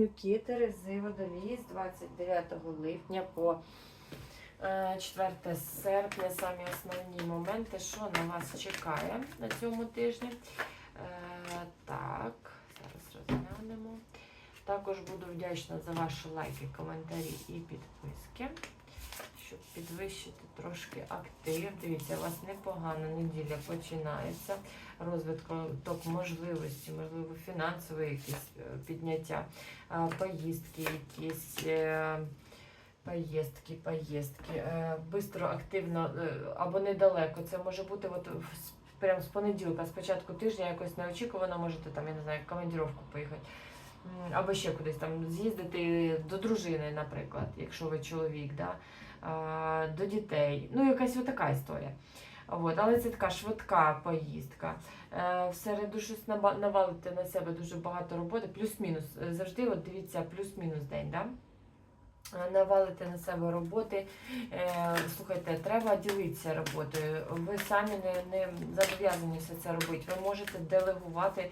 Близнюки Терези Водолії з 29 липня по е, 4 серпня. Самі основні моменти, що на вас чекає на цьому тижні. Е, Так, зараз розглянемо. Також буду вдячна за ваші лайки, коментарі і підписки, щоб підвищити трошки актив. Дивіться, у вас непогана неділя починається. Розвиток можливості, можливо, фінансове якісь е, підняття, поїздки, якісь. е, Поїздки, поїздки. Е, Бистро, активно або недалеко. Це може бути от в- з- понеділка, з початку тижня, якось неочікувано, можете там, я не знаю, в командировку поїхати. Або ще кудись там з'їздити до дружини, наприклад, якщо ви чоловік, да? До дітей. Ну, якась отака історія. От, але це така швидка поїздка. Е, В середу щось навалити на себе дуже багато роботи, плюс-мінус. Е, Завжди от дивіться плюс-мінус день. Да? Е, Навалите на себе роботи. Е, Слухайте, треба ділитися роботою. Ви самі не, не зобов'язані все це робити. Ви можете делегувати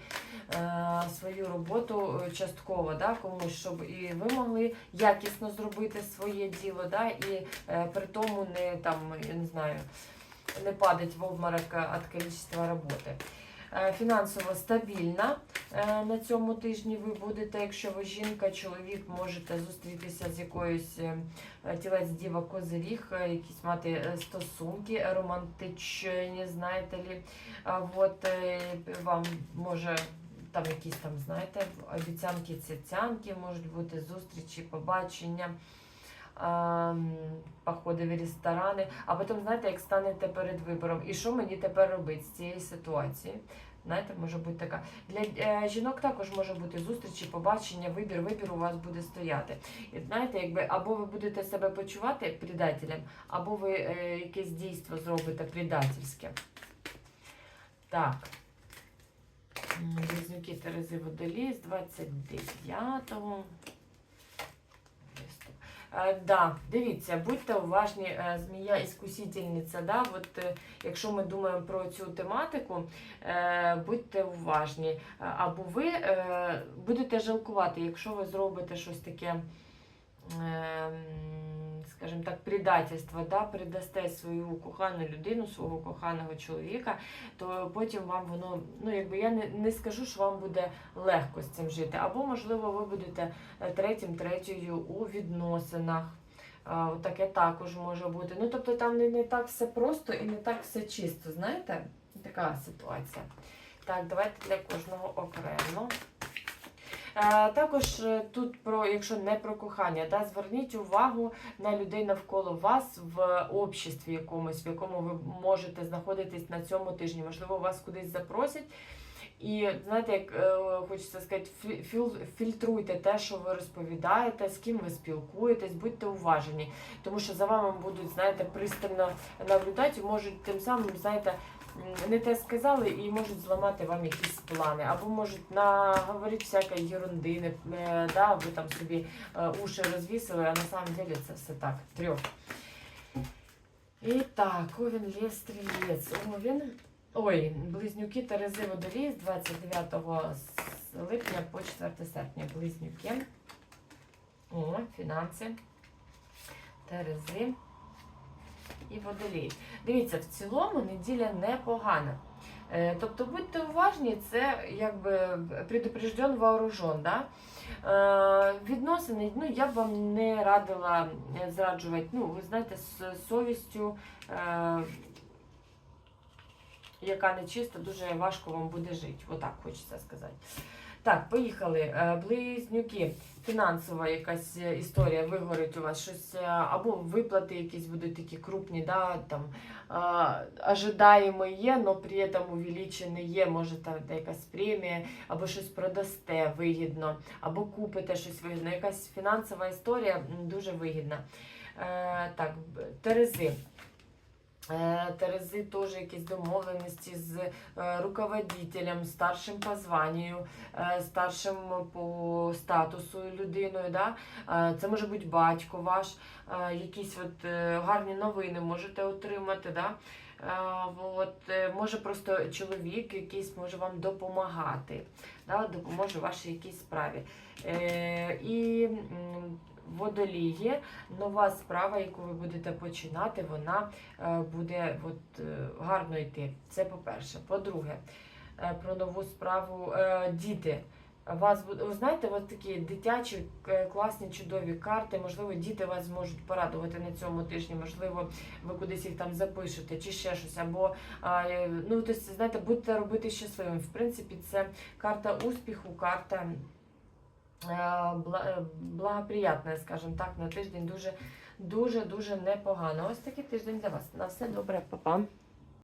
е, свою роботу частково да, комусь, щоб і ви могли якісно зробити своє діло, да, і при тому не там, я не знаю, не падать в обморок від кількості роботи. Е, Фінансово стабільна е, на цьому тижні ви будете, якщо ви жінка, чоловік, можете зустрітися з якоюсь е, тілець діва козиріг, якісь мати стосунки романтичні, знаєте лі. От вам може там якісь там, знаєте, обіцянки, цяцянки, можуть бути зустрічі, побачення. Походи в ресторани, а потім, знаєте, як станете перед вибором, і що мені тепер робити з цієї ситуації? Знаєте, може бути така. Для е, жінок також може бути зустрічі, побачення, вибір, вибір у вас буде стояти. І знаєте, якби або ви будете себе почувати предателем, або ви е, якесь дійство зробите предательське. Так. Близнюки Терези Водолій з 29-го. Е, Да, дивіться, будьте уважні, е, змія іскусительниця. Да? От, е, якщо ми думаємо про цю тематику, будьте уважні. Або ви будете жалкувати, якщо ви зробите щось таке, е, скажімо так, предательство, да? предасте свою кохану людину, свого коханого чоловіка, то потім вам воно, ну якби я не, не скажу, що вам буде легко з цим жити. Або, можливо, ви будете е, третім, третьою у відносинах. Таке також може бути. Ну, тобто там не, не так все просто і не так все чисто, знаєте? Така ситуація. Так, давайте для кожного окремо. Е, Також е, тут про, якщо не про кохання, да, зверніть увагу на людей навколо вас в обществі якомусь, в якому ви можете знаходитись на цьому тижні. Можливо, вас кудись запросять. І знаєте, як е, хочеться сказати, фільтруйте те, що ви розповідаєте, з ким ви спілкуєтесь, будьте уважені, тому що за вами будуть, знаєте, пристально наблюдати, можуть тим самим, знаєте, не те сказали і можуть зламати вам якісь плани, або можуть наговорити всякої ерунди, да, ви там собі е, уші розвісили, а на самом деле це все так. Трьох. І так, Овін, Лев, Стрілець. Овін. Ой, близнюки Терези Водолій з 29 липня по 4 серпня. Близнюки. О, фінанси. Терези і водолій. Дивіться, в цілому неділя непогана. Е, Тобто будьте уважні, це якби предупрежден вооружен. Да? Е, Відносини, ну я б вам не радила зраджувати. Ну, ви знаєте, з совістю, е, яка нечиста, дуже важко вам буде жити. Отак хочеться сказати. Так, поїхали. Е, Близнюки, фінансова якась е, історія вигорить у вас щось, е, або виплати якісь будуть такі крупні, да, там, ожидаємо є, але при цьому увеличене є, може там якась премія, або щось продасте вигідно, або купите щось вигідно. Якась фінансова історія дуже вигідна. Так, Терези. Е, Терези теж якісь домовленості з е, руководителем, старшим по званню, е, старшим по статусу людиною. Да? Це може бути батько ваш, якісь от гарні новини можете отримати. Да? От, може просто чоловік якийсь може вам допомагати, да, допоможе вашій якійсь справі. І водолії, нова справа, яку ви будете починати, вона е, буде от, е, гарно йти. Це по-перше. По-друге, е, про нову справу діти. Вас ви знаєте, от такі дитячі класні чудові карти. Можливо, діти вас зможуть порадувати на цьому тижні. Можливо, ви кудись їх там запишете чи ще щось. Або ну тобто, знаєте, будете робити щасливим. В принципі, це карта успіху, карта е, е, скажімо так, на тиждень дуже дуже непогано. Ось такий тиждень для вас. На все добре, па-па.